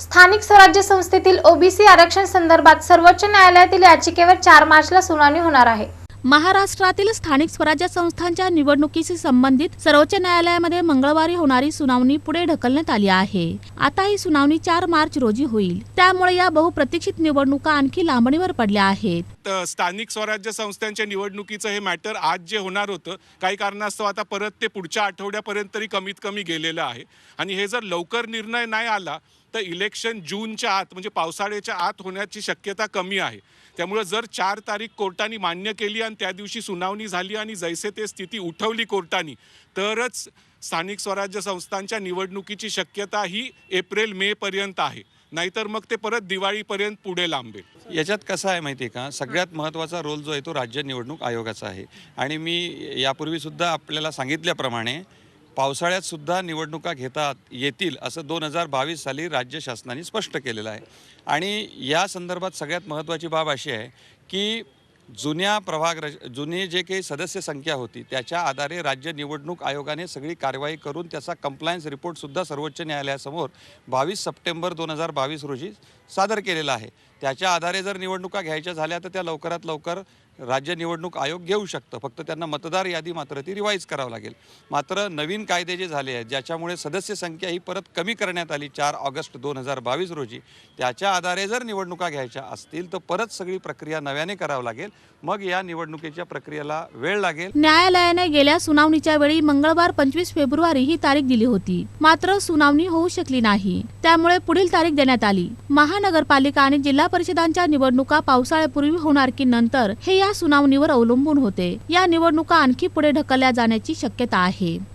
स्थानिक स्वराज्य संस्थेतील ओबीसी आरक्षण संदर्भात सर्वोच्च न्यायालयातील याचिकेवर चार मार्चला सुनावणी होणार आहे. महाराष्ट्रातील स्थानिक स्वराज्य संस्थांच्या निवडणुकीशी संबंधित सर्वोच्च न्यायालयामध्ये मंगळवारी होणारी सुनावणी पुढे ढकलण्यात आली आहे. आता ही सुनावणी चार मार्च रोजी होईल. त्यामुळे या बहुप्रतीक्षित निवडणुका आणखी लांबणीवर पडल्या आहेत. स्थानिक स्वराज्य संस्थांच्या निवडणुकीचं हे मॅटर आज जे होणार होतं काही कारणास्तव आता परत ते पुढच्या आठवड्यापर्यंत तरी कमीत कमी गेलेलं आहे. आणि हे जर लवकर निर्णय नाही आला तर इलेक्शन जूनच्या आत म्हणजे पावसाळ्याच्या आत होण्याची शक्यता कमी आहे. त्यामुळे जर चार तारीख कोर्टाने मान्य केली आणि त्या दिवशी सुनावणी झाली आणि जैसे ते स्थिती उठवली कोर्टाने तरच स्थानिक स्वराज्य संस्थांच्या निवडणुकीची शक्यता ही एप्रिल मे पर्यंत आहे. नाहीतर मग ते परत दिवाळीपर्यंत पुढे लांबेल. याच्यात कसं आहे माहिती आहे का? सगळ्यात महत्त्वाचा रोल जो आहे तो राज्य निवडणूक आयोगाचा आहे. आणि मी यापूर्वीसुद्धा आपल्याला सांगितल्याप्रमाणे पावसाळ्यात सुद्धा निवडणुका घेतात येतील असं दोन हजार बावीस साली राज्य शासनाने स्पष्ट केलेलं आहे. आणि या संदर्भात सगळ्यात महत्त्वाची बाब अशी आहे की जुन्या प्रभाग रच- जुनी जे काही सदस्य संख्या होती त्याच्या आधारे राज्य निवडणूक आयोगाने सगळी कारवाई करून त्याचा कंप्लायन्स रिपोर्टसुद्धा सर्वोच्च न्यायालयासमोर बावीस सप्टेंबर दोन हजार बावीस रोजी सादर केलेला आहे. त्याच्या आधारे जर निवडणुका घ्यायच्या झाल्या तर त्या लवकरात लवकर राज्य निवडणूक आयोग घेऊ शकतं. फक्त त्यांना मतदार यादी मात्र ती रिवाईज करावं लागेल. मात्र नवीन कायदे जे झाले आहेत ज्याच्यामुळे सदस्य संख्या ही परत कमी करण्यात आली चार ऑगस्ट दोन हजार बावीस रोजी त्याच्या आधारे जर निवडणुका घ्यायच्या असतील तर परत सगळी प्रक्रिया नव्याने करावं लागेल. मग या निवडणुकीच्या प्रक्रियेला वेळ लागेल. न्यायालयाने गेल्या सुनावणीच्या वेळी मंगळवार पंचवीस फेब्रुवारी ही तारीख दिली होती. मात्र सुनावणी होऊ शकली नाही. त्यामुळे पुढील तारीख देण्यात आली. महानगरपालिका आणि जिल्हा परिषदांच्या निवडणुका पावसाळ्यापूर्वी होणार की नंतर हे या सुनावणीवर अवलंबून होते. या निवडणुका आणखी पुढे ढकलल्या जाण्याची शक्यता आहे.